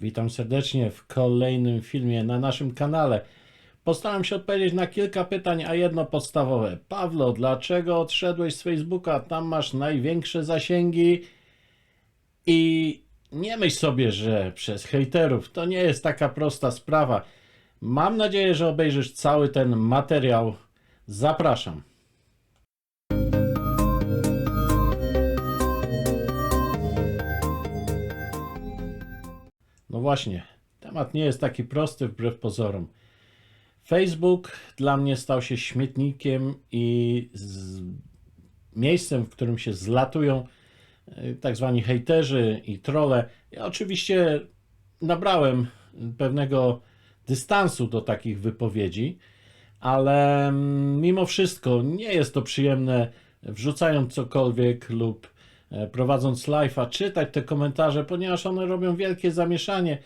Witam serdecznie w kolejnym filmie na naszym kanale. Postaram się odpowiedzieć na kilka pytań, a jedno podstawowe. Pawlo, dlaczego odszedłeś z Facebooka? Tam masz największe zasięgi i nie myśl sobie, że przez hejterów to nie jest taka prosta sprawa. Mam nadzieję, że obejrzysz cały ten materiał. Zapraszam. No właśnie, temat nie jest taki prosty wbrew pozorom. Facebook dla mnie stał się śmietnikiem i miejscem, w którym się zlatują y, tak zwani hejterzy i trolle. Ja oczywiście nabrałem pewnego dystansu do takich wypowiedzi, ale mm, mimo wszystko nie jest to przyjemne wrzucając cokolwiek lub e, prowadząc live'a, czytać te komentarze, ponieważ one robią wielkie zamieszanie.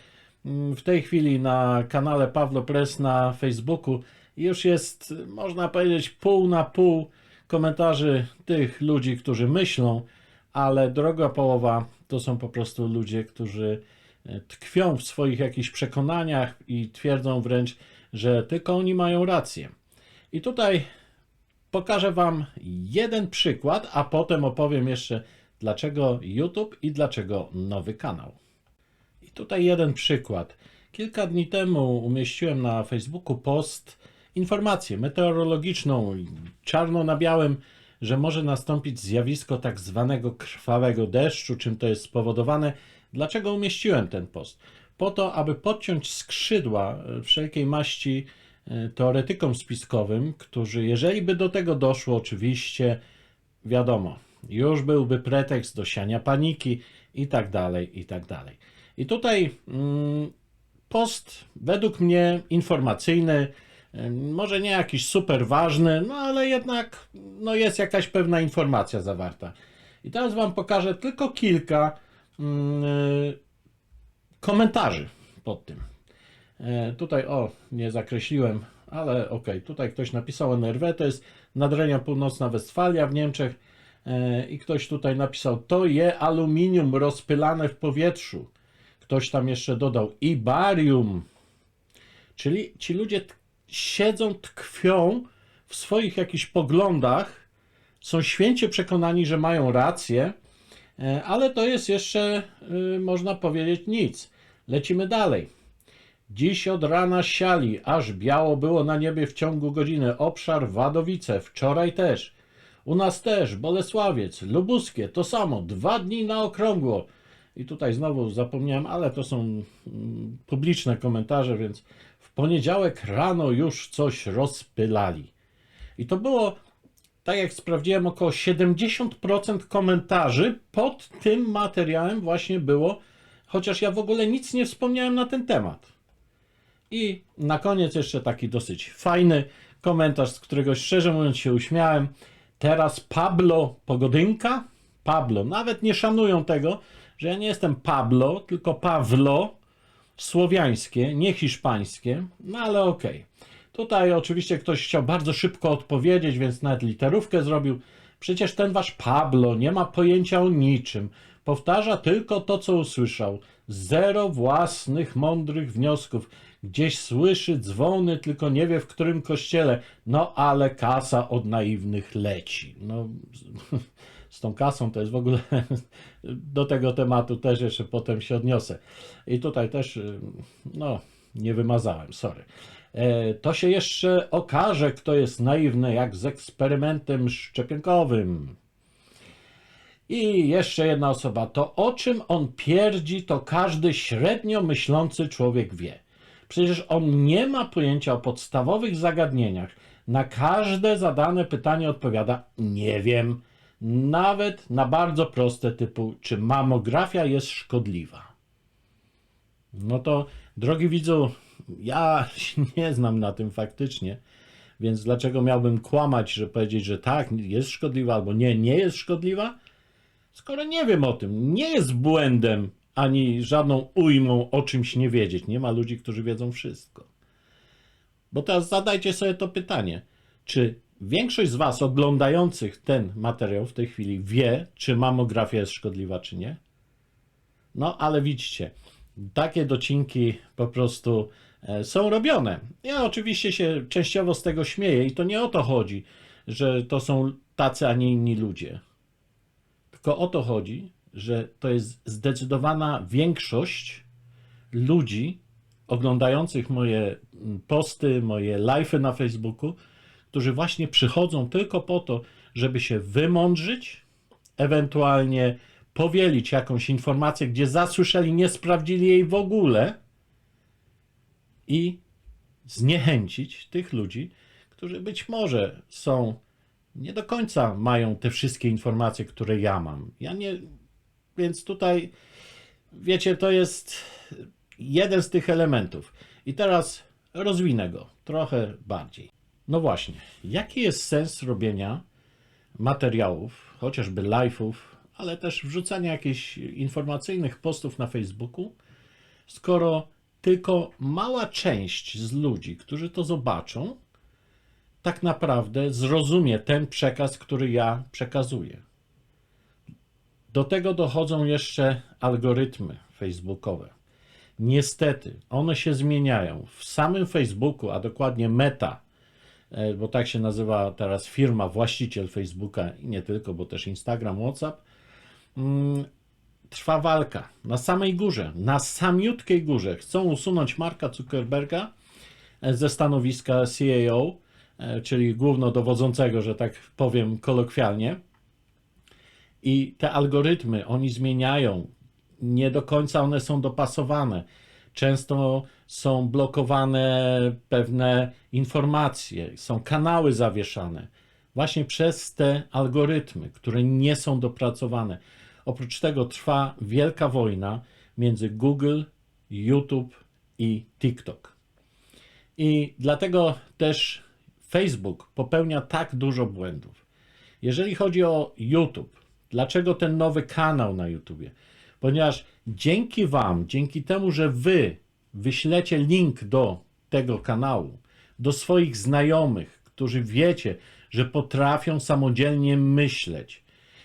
Mm, W tej chwili na kanale Pawlo Press na Facebooku już jest, można powiedzieć, pół na pół komentarzy tych ludzi, którzy myślą, ale druga połowa to są po prostu ludzie, którzy e, tkwią w swoich jakichś przekonaniach i twierdzą wręcz, że tylko oni mają rację. I tutaj pokażę Wam jeden przykład, a potem opowiem jeszcze, dlaczego YouTube i dlaczego nowy kanał. I tutaj jeden przykład. Kilka dni temu umieściłem na Facebooku post, informację meteorologiczną, czarno na białym, że może nastąpić zjawisko tak zwanego krwawego deszczu. Czym to jest spowodowane? Dlaczego umieściłem ten post? Po to, aby podciąć skrzydła e, wszelkiej maści e, teoretykom spiskowym, którzy, jeżeli by do tego doszło, oczywiście, wiadomo, już byłby pretekst do siania paniki i tak dalej, i tak dalej. I tutaj mm, post według mnie informacyjny, może nie jakiś super ważny, no ale jednak no jest jakaś pewna informacja zawarta. I teraz Wam pokażę tylko kilka mm, komentarzy pod tym. E, Tutaj, o, nie zakreśliłem, ale okej, tutaj ktoś napisał NRW, to jest Nadrenia Północna Westfalia w Niemczech i ktoś tutaj napisał, to je aluminium rozpylane w powietrzu. Ktoś tam jeszcze dodał i barium. Czyli ci ludzie siedzą, tkwią w swoich jakichś poglądach, są święcie przekonani, że mają rację, e, ale to jest jeszcze, y, można powiedzieć, nic. Lecimy dalej. Dziś od rana siali, aż biało było na niebie w ciągu godziny. Obszar Wadowice, wczoraj też. U nas też, Bolesławiec, Lubuskie, to samo, dwa dni na okrągło. I tutaj znowu zapomniałem, ale to są mm, publiczne komentarze, więc w poniedziałek rano już coś rozpylali. I to było, tak jak sprawdziłem, około 70% komentarzy pod tym materiałem właśnie było, chociaż ja w ogóle nic nie wspomniałem na ten temat. I na koniec jeszcze taki dosyć fajny komentarz, z którego szczerze mówiąc się uśmiałem. Teraz Pablo Pogodynka, Pablo, nawet nie szanują tego, że ja nie jestem Pablo, tylko Pawlo, słowiańskie, nie hiszpańskie, no ale okej. Tutaj oczywiście ktoś chciał bardzo szybko odpowiedzieć, więc nawet literówkę zrobił. Przecież ten wasz Pablo nie ma pojęcia o niczym. Powtarza tylko to, co usłyszał. Zero własnych mądrych wniosków. Gdzieś słyszy dzwony, tylko nie wie w którym kościele. No ale kasa od naiwnych leci. No, z tą kasą to jest w ogóle do tego tematu też jeszcze potem się odniosę. I tutaj też, no, nie wymazałem, sorry. E, To się jeszcze okaże, kto jest naiwny, jak z eksperymentem szczepionkowym. I jeszcze jedna osoba. To o czym on pierdzi, to każdy średnio myślący człowiek wie. Przecież on nie ma pojęcia o podstawowych zagadnieniach. Na każde zadane pytanie odpowiada nie wiem. Nawet na bardzo proste typu, czy mamografia jest szkodliwa. No to, drogi widzu, ja się nie znam na tym faktycznie, więc dlaczego miałbym kłamać, że powiedzieć, że tak, jest szkodliwa, albo nie, nie jest szkodliwa? Skoro nie wiem o tym, nie jest błędem ani żadną ujmą o czymś nie wiedzieć. Nie ma ludzi, którzy wiedzą wszystko. Bo teraz zadajcie sobie to pytanie. Czy większość z Was oglądających ten materiał w tej chwili wie, czy mamografia jest szkodliwa, czy nie? No, ale widzicie, takie docinki po prostu e, są robione. Ja oczywiście się częściowo z tego śmieję i to nie o to chodzi, że to są tacy, a nie inni ludzie. Tylko o to chodzi, że to jest zdecydowana większość ludzi oglądających moje mm, posty, moje live'y na Facebooku, którzy właśnie przychodzą tylko po to, żeby się wymądrzyć, ewentualnie powielić jakąś informację, gdzie zasłyszeli, nie sprawdzili jej w ogóle i zniechęcić tych ludzi, którzy być może są, nie do końca mają te wszystkie informacje, które ja mam. Ja nie, więc tutaj, wiecie, to jest jeden z tych elementów. I teraz rozwinę go trochę bardziej. No właśnie, jaki jest sens robienia materiałów, chociażby live'ów, ale też wrzucania jakichś informacyjnych postów na Facebooku, skoro tylko mała część z ludzi, którzy to zobaczą, tak naprawdę zrozumie ten przekaz, który ja przekazuję. Do tego dochodzą jeszcze algorytmy facebookowe. Niestety, one się zmieniają. W samym Facebooku, a dokładnie Meta, e, bo tak się nazywa teraz firma, właściciel Facebooka i nie tylko, bo też Instagram, WhatsApp, mm, trwa walka na samej górze, na samiutkiej górze. Chcą usunąć Marka Zuckerberga e, ze stanowiska CEO, e, czyli głównodowodzącego, że tak powiem kolokwialnie. I te algorytmy oni zmieniają. Nie do końca one są dopasowane. Często są blokowane pewne informacje, są kanały zawieszane właśnie przez te algorytmy, które nie są dopracowane. Oprócz tego trwa wielka wojna między Google, YouTube i TikTok. I dlatego też Facebook popełnia tak dużo błędów. Jeżeli chodzi o YouTube, dlaczego ten nowy kanał na YouTubie? Ponieważ dzięki Wam, dzięki temu, że Wy wyślecie link do tego kanału, do swoich znajomych, którzy wiecie, że potrafią samodzielnie myśleć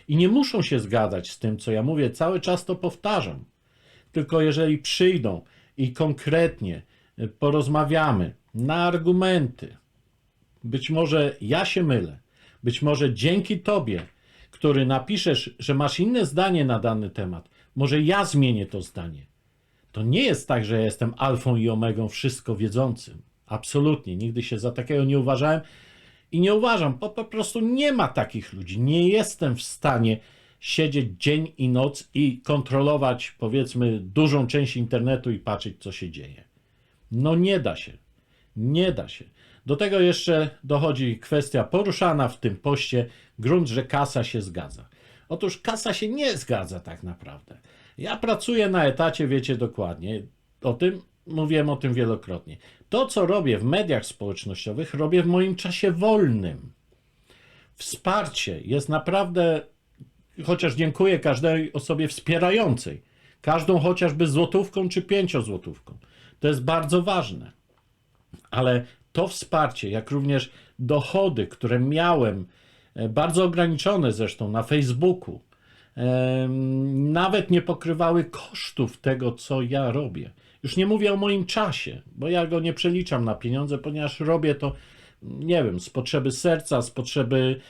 i nie muszą się zgadzać z tym, co ja mówię, cały czas to powtarzam. Tylko jeżeli przyjdą i konkretnie porozmawiamy na argumenty, być może ja się mylę, być może dzięki Tobie, który napiszesz, że masz inne zdanie na dany temat, może ja zmienię to zdanie. To nie jest tak, że ja jestem alfą i omegą wszystko wiedzącym. Absolutnie, nigdy się za takiego nie uważałem i nie uważam, bo po prostu nie ma takich ludzi. Nie jestem w stanie siedzieć dzień i noc i kontrolować, powiedzmy, dużą część internetu i patrzeć, co się dzieje. No nie da się. Nie da się. Do tego jeszcze dochodzi kwestia poruszana w tym poście, grunt, że kasa się zgadza. Otóż kasa się nie zgadza tak naprawdę. Ja pracuję na etacie, wiecie dokładnie. O tym mówiłem o tym wielokrotnie. To, co robię w mediach społecznościowych, robię w moim czasie wolnym. Wsparcie jest naprawdę, chociaż dziękuję każdej osobie wspierającej, każdą chociażby złotówką czy pięciozłotówką. To jest bardzo ważne. Ale to wsparcie, jak również dochody, które miałem, e, bardzo ograniczone zresztą na Facebooku, nawet nie pokrywały kosztów tego, co ja robię. Już nie mówię o moim czasie, bo ja go nie przeliczam na pieniądze, ponieważ robię to, nie wiem, z potrzeby serca, z potrzeby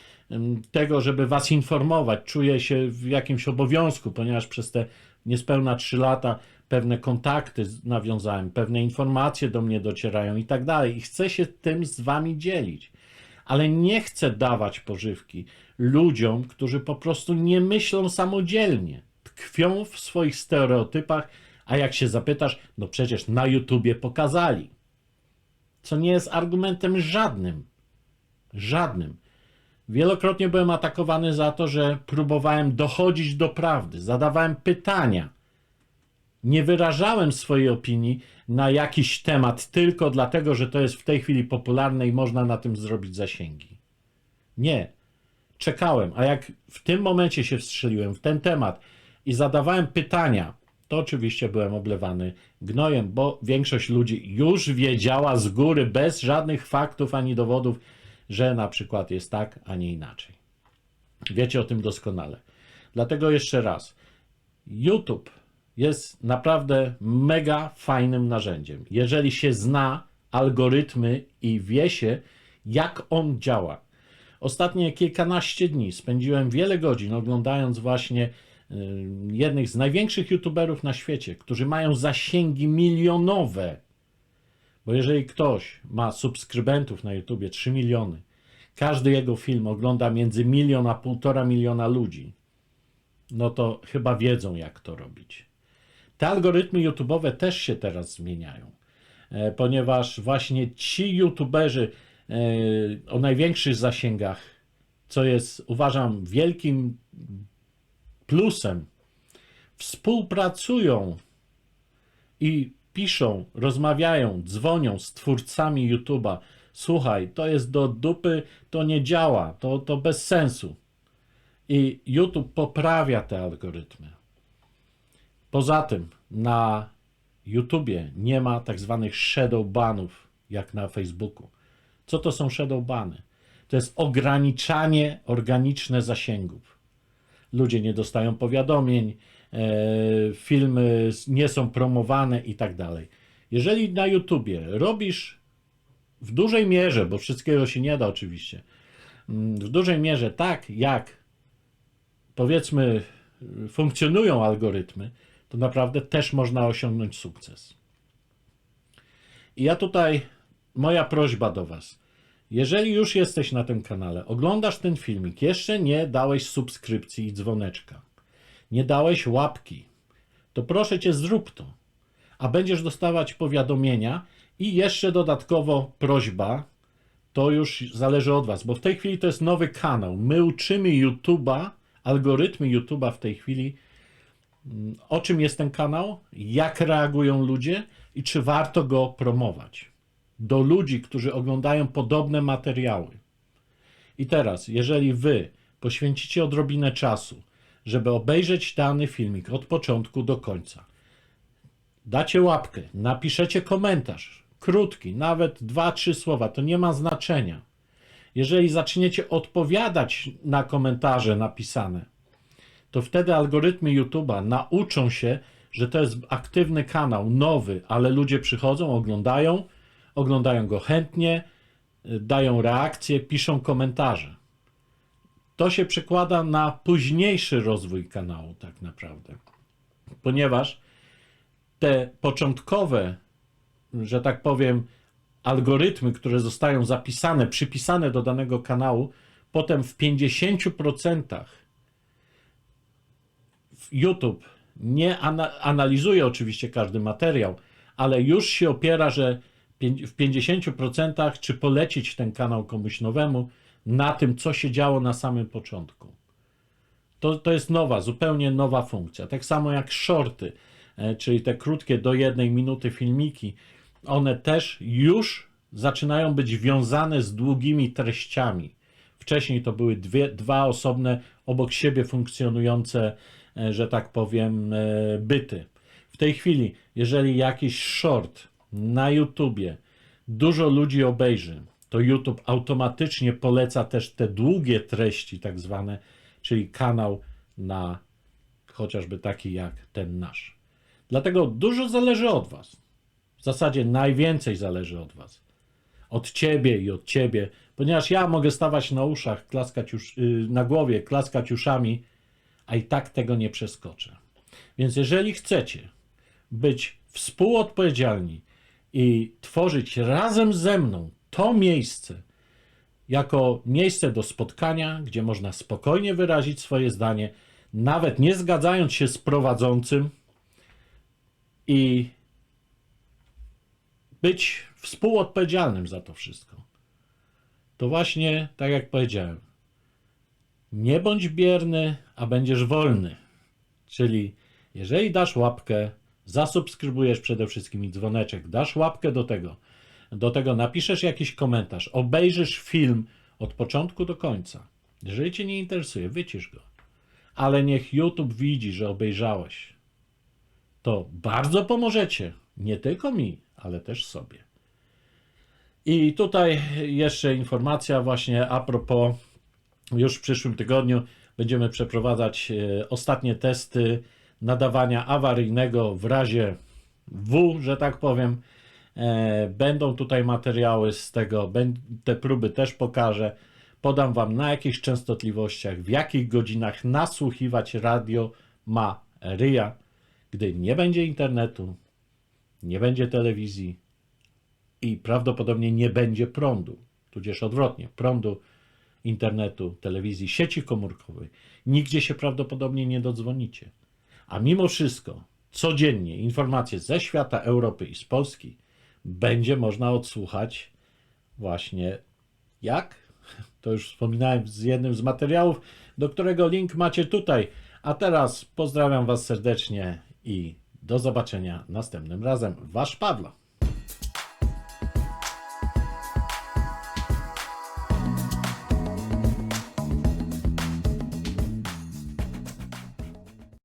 tego, żeby Was informować. Czuję się w jakimś obowiązku, ponieważ przez te niespełna 3 lata pewne kontakty nawiązałem, pewne informacje do mnie docierają i tak dalej. I chcę się tym z Wami dzielić. Ale nie chcę dawać pożywki ludziom, którzy po prostu nie myślą samodzielnie, tkwią w swoich stereotypach a jak się zapytasz, no przecież na YouTubie pokazali. Co nie jest argumentem żadnym. Żadnym. Wielokrotnie byłem atakowany za to, że próbowałem dochodzić do prawdy, zadawałem pytania. Nie wyrażałem swojej opinii na jakiś temat tylko dlatego, że to jest w tej chwili popularne i można na tym zrobić zasięgi. Nie. Czekałem, a jak w tym momencie się wstrzeliłem w ten temat i zadawałem pytania, to oczywiście byłem oblewany gnojem, bo większość ludzi już wiedziała z góry, bez żadnych faktów ani dowodów, że na przykład jest tak, a nie inaczej. Wiecie o tym doskonale. Dlatego jeszcze raz, YouTube jest naprawdę mega fajnym narzędziem. Jeżeli się zna algorytmy i wie się, jak on działa. Ostatnie kilkanaście dni spędziłem wiele godzin oglądając właśnie y, jednych z największych youtuberów na świecie, którzy mają zasięgi milionowe. Bo jeżeli ktoś ma subskrybentów na YouTubie 3 miliony, każdy jego film ogląda między milion a półtora miliona ludzi, no to chyba wiedzą, jak to robić. Te algorytmy YouTube'owe też się teraz zmieniają, e, ponieważ właśnie ci YouTuberzy e, o największych zasięgach, co jest uważam wielkim plusem, współpracują i piszą, rozmawiają, dzwonią z twórcami YouTube'a. Słuchaj, to jest do dupy, to nie działa, to, to bez sensu. I YouTube poprawia te algorytmy. Poza tym na YouTubie nie ma tak zwanych shadow banów, jak na Facebooku. Co to są shadow bany? To jest ograniczanie organiczne zasięgów. Ludzie nie dostają powiadomień, e, filmy nie są promowane i tak dalej. Jeżeli na YouTubie robisz w dużej mierze, bo wszystkiego się nie da oczywiście, mm, w dużej mierze tak, jak powiedzmy funkcjonują algorytmy, to naprawdę też można osiągnąć sukces. I ja tutaj, moja prośba do Was. Jeżeli już jesteś na tym kanale, oglądasz ten filmik, jeszcze nie dałeś subskrypcji i dzwoneczka, nie dałeś łapki, to proszę Cię, zrób to. A będziesz dostawać powiadomienia i jeszcze dodatkowo prośba, to już zależy od Was, bo w tej chwili to jest nowy kanał. My uczymy YouTube'a, algorytmy YouTube'a w tej chwili, o czym jest ten kanał, jak reagują ludzie i czy warto go promować do ludzi, którzy oglądają podobne materiały. I teraz, jeżeli wy poświęcicie odrobinę czasu, żeby obejrzeć dany filmik od początku do końca, dacie łapkę, napiszecie komentarz, krótki, nawet dwa, trzy słowa, to nie ma znaczenia. Jeżeli zaczniecie odpowiadać na komentarze napisane, to wtedy algorytmy YouTube'a nauczą się, że to jest aktywny kanał, nowy, ale ludzie przychodzą, oglądają, oglądają go chętnie, y, dają reakcje, piszą komentarze. To się przekłada na późniejszy rozwój kanału, tak naprawdę. Ponieważ te początkowe, że tak powiem, algorytmy, które zostają zapisane, przypisane do danego kanału, potem w 50% YouTube nie ana- analizuje oczywiście każdy materiał, ale już się opiera, że w 50% czy polecić ten kanał komuś nowemu na tym, co się działo na samym początku. To, to jest nowa, zupełnie nowa funkcja. Tak samo jak shorty, e, czyli te krótkie do jednej minuty filmiki, one też już zaczynają być wiązane z długimi treściami. Wcześniej to były dwie, dwa osobne, obok siebie funkcjonujące, że tak powiem, e, byty. W tej chwili, jeżeli jakiś short na YouTubie dużo ludzi obejrzy, to YouTube automatycznie poleca też te długie treści, tak zwane, czyli kanał na chociażby taki jak ten nasz. Dlatego dużo zależy od Was. W zasadzie najwięcej zależy od Was. Od Ciebie i od Ciebie, ponieważ ja mogę stawać na uszach, klaskać już, yy, na głowie, klaskać uszami, a i tak tego nie przeskoczę. Więc jeżeli chcecie być współodpowiedzialni i tworzyć razem ze mną to miejsce jako miejsce do spotkania, gdzie można spokojnie wyrazić swoje zdanie, nawet nie zgadzając się z prowadzącym i być współodpowiedzialnym za to wszystko. To właśnie, tak jak powiedziałem, nie bądź bierny, a będziesz wolny. Czyli jeżeli dasz łapkę, zasubskrybujesz przede wszystkim i dzwoneczek, dasz łapkę do tego, do tego napiszesz jakiś komentarz, obejrzysz film od początku do końca. Jeżeli cię nie interesuje, wycisz go. Ale niech YouTube widzi, że obejrzałeś. To bardzo pomożecie. Nie tylko mi, ale też sobie. I tutaj jeszcze informacja właśnie a propos, już w przyszłym tygodniu będziemy przeprowadzać e, ostatnie testy nadawania awaryjnego w razie W, że tak powiem. E, Będą tutaj materiały z tego, te próby też pokażę. Podam Wam na jakich częstotliwościach, w jakich godzinach nasłuchiwać radio ma ryja, gdy nie będzie internetu, nie będzie telewizji i prawdopodobnie nie będzie prądu, tudzież odwrotnie, prądu, internetu, telewizji, sieci komórkowej. Nigdzie się prawdopodobnie nie dodzwonicie. A mimo wszystko, codziennie informacje ze świata, Europy i z Polski będzie można odsłuchać właśnie jak? To już wspominałem z jednym z materiałów, do którego link macie tutaj. A teraz pozdrawiam Was serdecznie i do zobaczenia następnym razem. Wasz Pawlo.